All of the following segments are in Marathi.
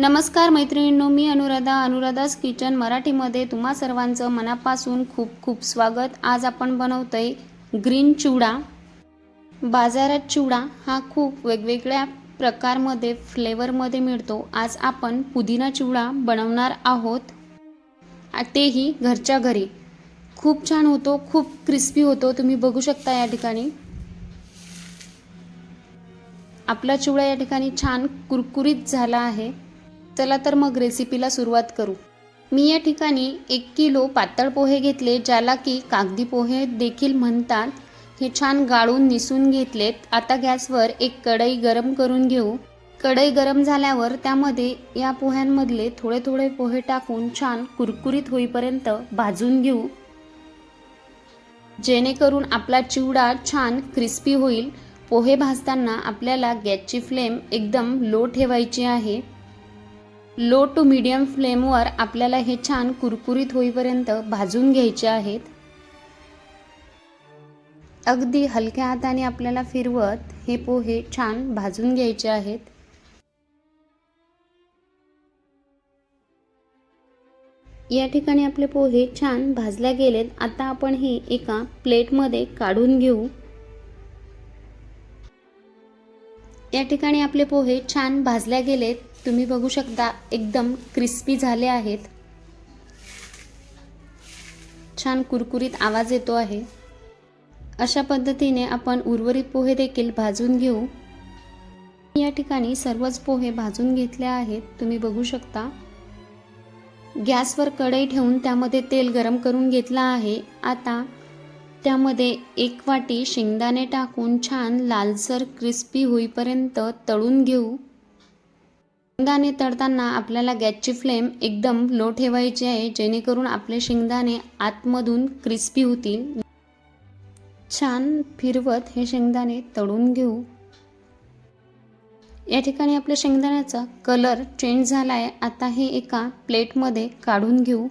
नमस्कार मैत्रिणींनो मी अनुराधा अनुराधास किचन मराठीमध्ये तुम्हा सर्वांचं मनापासून खूप खूप स्वागत. आज आपण बनवतोय ग्रीन चिवडा. बाजारात चिवडा हा खूप वेगवेगळ्या प्रकारमध्ये फ्लेवरमध्ये मिळतो. आज आपण पुदिना चिवडा बनवणार आहोत. तेही घरच्या घरी. खूप छान होतो खूप क्रिस्पी होतो. तुम्ही बघू शकता या ठिकाणी. आपला चिवडा या ठिकाणी छान कुरकुरीत झाला आहे. चला तर मग रेसिपीला सुरुवात करू. मी या ठिकाणी एक किलो पातळ पोहे घेतले ज्याला की कागदी पोहे देखील म्हणतात. हे छान गाळून निसून घेतलेत. आता गॅसवर एक कढई गरम करून घेऊ. कढई गरम झाल्यावर त्यामध्ये या पोह्यांमधले थोडे थोडे पोहे टाकून छान कुरकुरीत होईपर्यंत भाजून घेऊ. जेणेकरून आपला चिवडा छान क्रिस्पी होईल. पोहे भाजताना आपल्याला गॅसची फ्लेम एकदम लो ठेवायची आहे. लो टू मीडियम फ्लेमवर आपल्याला हे छान कुरकुरीत होईपर्यंत भाजून घ्यायचे आहेत. अगदी हलक्या हाताने आपल्याला फिरवत हे पोहे छान भाजून घ्यायचे आहेत. या ठिकाणी आपले पोहे छान भाजल्या गेलेत. आता आपण हे एका प्लेटमध्ये काढून घेऊ. या ठिकाणी आपले पोहे छान भाजल्या गेलेत. तुम्ही बघू शकता एकदम क्रिस्पी झाले आहेत. छान कुरकुरीत आवाज येतो आहे. अशा पद्धतीने आपण उर्वरित पोहे देखील भाजून घेऊ. या ठिकाणी सर्वच पोहे भाजून घेतले आहेत. तुम्ही बघू शकता. गॅसवर कढई ठेवून त्यामध्ये तेल गरम करून घेतलं आहे. आता त्यामध्ये एक वाटी शेंगदाणे टाकून छान लालसर क्रिस्पी होईपर्यंत तळून घेऊ. शेंगदाणे तळताना आपल्याला गॅसची फ्लेम एकदम लो ठेवायची आहे जेणेकरून आपले शेंगदाणे आतमधून क्रिस्पी होतील. छान फिरवत हे शेंगदाणे तळून घेऊ. या ठिकाणी आपल्या शेंगदाण्याचा कलर चेंज झाला आहे आता हे एका प्लेटमध्ये काढून घेऊ.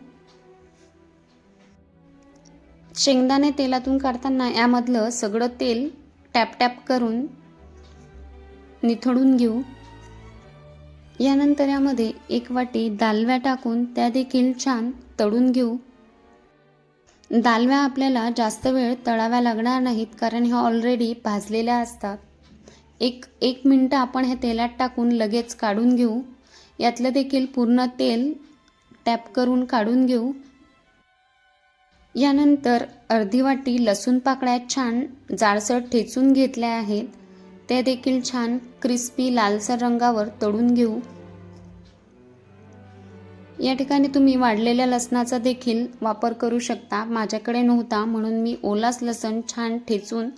शेंगदाणे तेलातून काढताना यामधलं सगळं तेल टॅप टॅप करून निथळून घेऊ. यानंतर यामध्ये एक वाटी दालव्या टाकून त्या देखील छान तळून घेऊ. दालव्या आपल्याला जास्त वेळ तळाव्या लागणार नाहीत कारण ह्या ऑलरेडी भाजलेल्या असतात. एक एक मिनटं आपण हे तेलात टाकून लगेच काढून घेऊ. यातलं देखील पूर्ण तेल टॅप करून काढून घेऊ. यानंतर अर्धी वाटी लसूण पाकळ्या छान जाडसर ठेचून घेतल्या आहेत. ते देखील छान क्रिस्पी लालसर रंगावर तळून घेऊ. या ठिकाणी तुम्ही वाढलेल्या लसणाचा देखील वापर करू शकता. माझ्याकडे नव्हता म्हणून मी ओलाच लसण छान ठेचून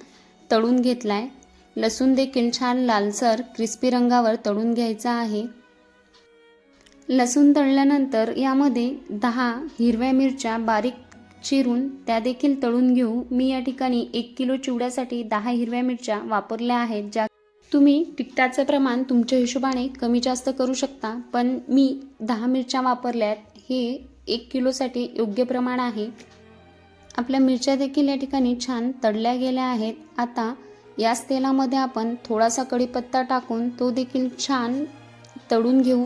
तळून घेतलाय. लसूण देखील छान लालसर क्रिस्पी रंगावर तळून घ्यायचा आहे. लसूण तळल्यानंतर यामध्ये दहा हिरव्या मिरच्या बारीक चिरून त्या देखील तळून घेऊ. मी या ठिकाणी एक किलो चिवड्यासाठी दहा हिरव्या मिरच्या वापरल्या आहेत ज्या तुम्ही तिखटाचं प्रमाण तुमच्या हिशोबाने कमी जास्त करू शकता. पण मी दहा मिरच्या वापरल्यात हे एक किलोसाठी योग्य प्रमाण आहे. आपल्या मिरच्या देखील या ठिकाणी छान तळल्या गेल्या आहेत. आता याच तेलामध्ये आपण थोडासा कढीपत्ता टाकून तो देखील छान तळून घेऊ.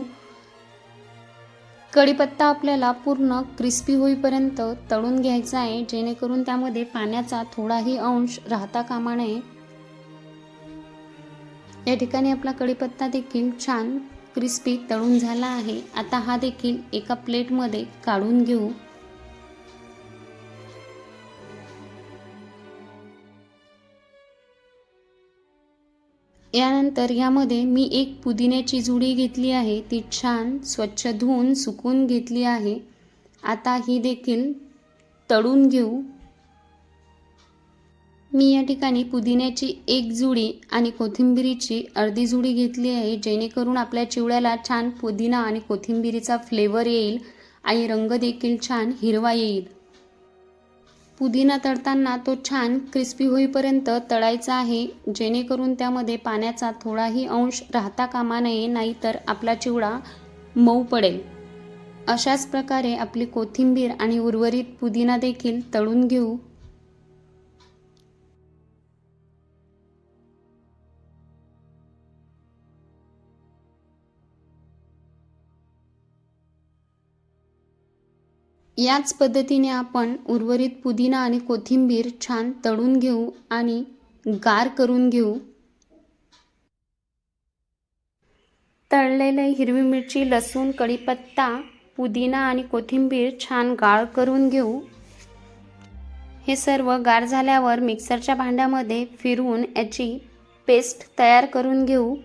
कढीपत्ता आपल्याला पूर्ण क्रिस्पी होईपर्यंत तळून घ्यायचा आहे जेणेकरून त्यामध्ये पाण्याचा थोडाही अंश राहता कामा नये. या ठिकाणी आपला कढीपत्ता देखील छान क्रिस्पी तळून झाला आहे. आता हा देखील एका प्लेटमध्ये काढून घेऊ. यानंतर यामध्ये मी एक पुदिन्याची जुडी घेतली आहे. ती छान स्वच्छ धुवून सुकून घेतली आहे. आता ही देखील तळून घेऊ. मी या ठिकाणी पुदिन्याची एक जुडी आणि कोथिंबिरीची अर्धी जुडी घेतली आहे. जेणेकरून आपल्या चिवड्याला छान पुदिना आणि कोथिंबिरीचा फ्लेवर येईल आणि रंग देखील छान हिरवा येईल. पुदिना तळताना तो छान क्रिस्पी होईपर्यंत तळायचा आहे जेणेकरून त्यामध्ये पाण्याचा थोडाही अंश राहता कामा नये नाहीतर आपला चिवडा मऊ पडेल. अशाच प्रकारे आपली कोथिंबीर आणि उर्वरित पुदिना देखील तळून घेऊ. याच पद्धतीने आपण उर्वरित पुदिना आणि कोथिंबीर छान तळून घेऊ आणि गार करून घेऊ. तळलेले हिरवी मिरची लसूण कढीपत्ता पुदिना आणि कोथिंबीर छान गाळ करून घेऊ. हे सर्व गार झाल्यावर मिक्सरच्या भांड्यामध्ये फिरवून याची पेस्ट तयार करून घेऊ.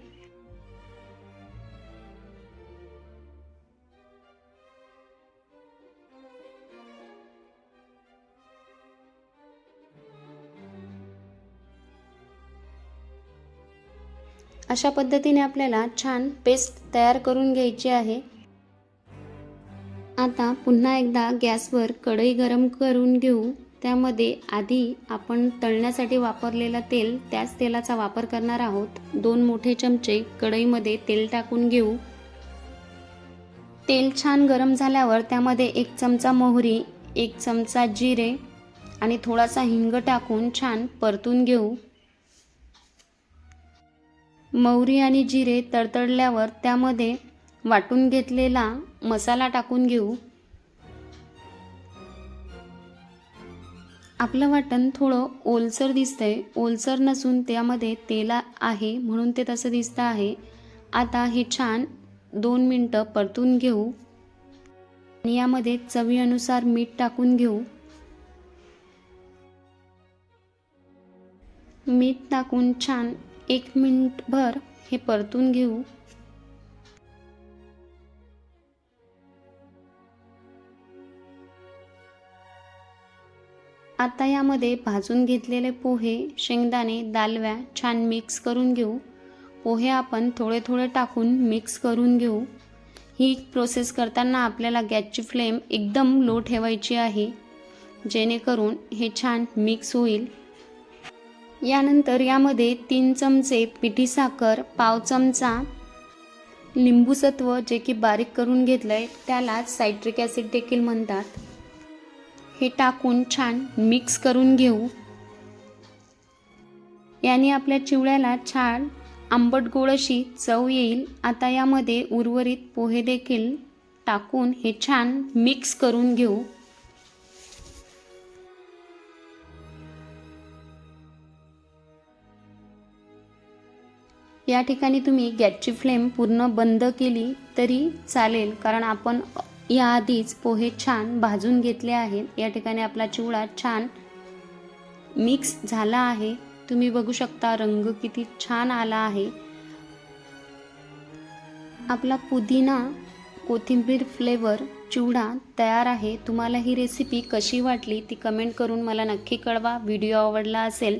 अशा पद्धतीने आपल्याला छान पेस्ट तयार करून घ्यायची आहे. आता पुन्हा एकदा गॅसवर कढई गरम करून घेऊ. त्यामध्ये आधी आपण तळण्यासाठी वापरलेलं तेल त्याच तेलाचा वापर करणार आहोत. दोन मोठे चमचे कढईमध्ये तेल टाकून घेऊ. तेल छान गरम झाल्यावर त्यामध्ये एक चमचा मोहरी एक चमचा जिरे आणि थोडासा हिंग टाकून छान परतून घेऊ. मोहरी आणि जिरे तडतडल्यावर त्यामध्ये वाटून घेतलेला मसाला टाकून घेऊ. आपलं वाटण थोडं ओलसर दिसतंय. ओलसर नसून त्यामध्ये तेल आहे म्हणून ते तसं दिसतं आहे. आता हे छान दोन मिनटं परतून घेऊ. आणि यामध्ये चवीनुसार मीठ टाकून घेऊ. मीठ टाकून छान एक मिनिटभर हे परतून घेऊ. आता यामध्ये भाजून घेतलेले पोहे शेंगदाणे दालव्या छान मिक्स करून घेऊ. पोहे आपण थोडे थोडे टाकून मिक्स करून घेऊ. ही प्रोसेस करताना आपल्याला गॅसची फ्लेम एकदम लो ठेवायची आहे. जेणेकरून हे छान मिक्स होईल. यानंतर यामध्ये तीन चमचे पिठी साखर पाव चमचा लिंबूसत्व जे की बारीक करून घेतलं आहे त्याला सायट्रिक ॲसिड देखील म्हणतात. हे टाकून छान मिक्स करून घेऊ. याने आपल्या चिवड्याला छान आंबट गोड अशी चव येईल. आता यामध्ये उर्वरित पोहे देखील टाकून हे छान मिक्स करून घेऊ. या ठिकाणी तुम्ही गॅसची फ्लेम पूर्ण बंद केली तरी चालेल कारण आपण याआधीच पोहे छान भाजून घेतले आहेत. या ठिकाणी आपला चिवडा छान मिक्स झाला आहे. तुम्ही बघू शकता रंग किती छान आला आहे. आपला पुदिना कोथिंबीर फ्लेवर चिवडा तयार आहे. तुम्हाला ही रेसिपी कशी वाटली ती कमेंट करून मला नक्की कळवा. व्हिडिओ आवडला असेल